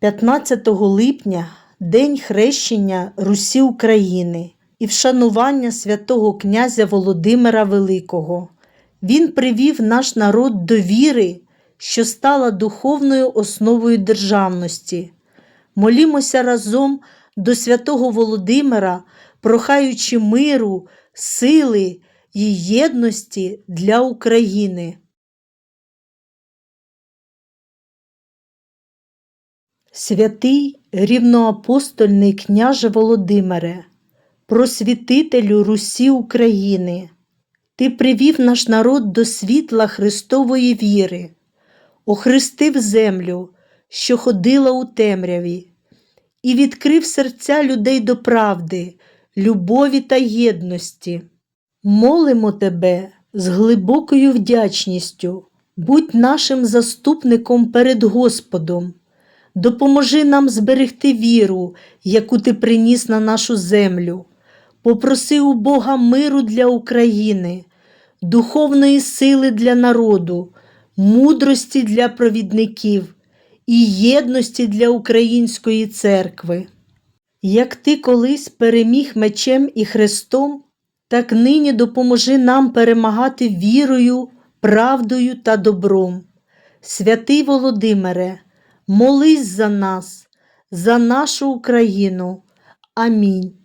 15 липня День хрещення Русі України і вшанування святого князя Володимира Великого. Він привів наш народ до віри, що стала духовною основою державності. Молімося разом до святого Володимира, прохаючи миру, сили і єдності для України. Святий рівноапостольний княже Володимире, просвітителю Русі України, ти привів наш народ до світла Христової віри, охрестив землю, що ходила у темряві, і відкрив серця людей до правди, любові та єдності. Молимо тебе з глибокою вдячністю, будь нашим заступником перед Господом. Допоможи нам зберегти віру, яку ти приніс на нашу землю. Попроси у Бога миру для України, духовної сили для народу, мудрості для провідників і єдності для української церкви. Як ти колись переміг мечем і хрестом, так нині допоможи нам перемагати вірою, правдою та добром. Святий Володимире, молись за нас, за нашу Україну. Амінь.